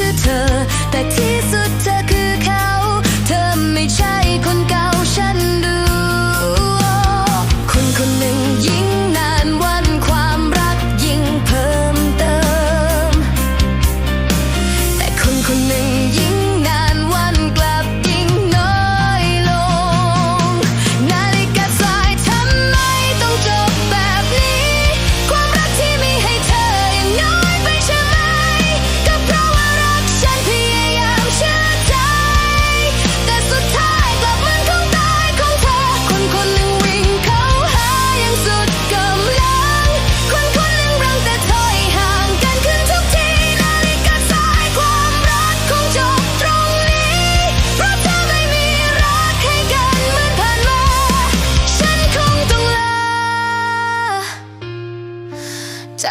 คือเธอ แต่ที่สุดเธอคือเขา เธอไม่ใช่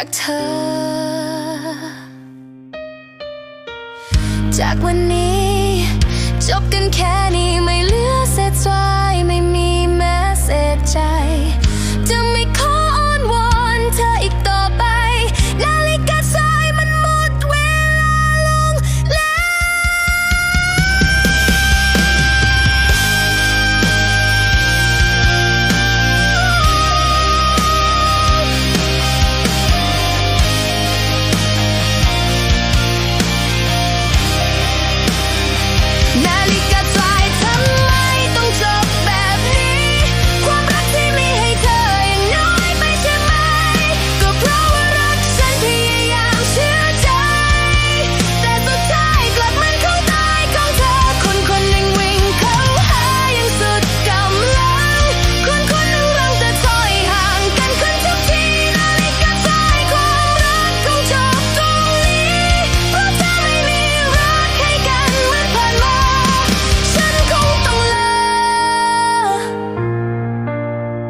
จากเธอ จากวันนี้ จบกันแค่นี้ไม่เหลือ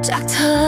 Doctor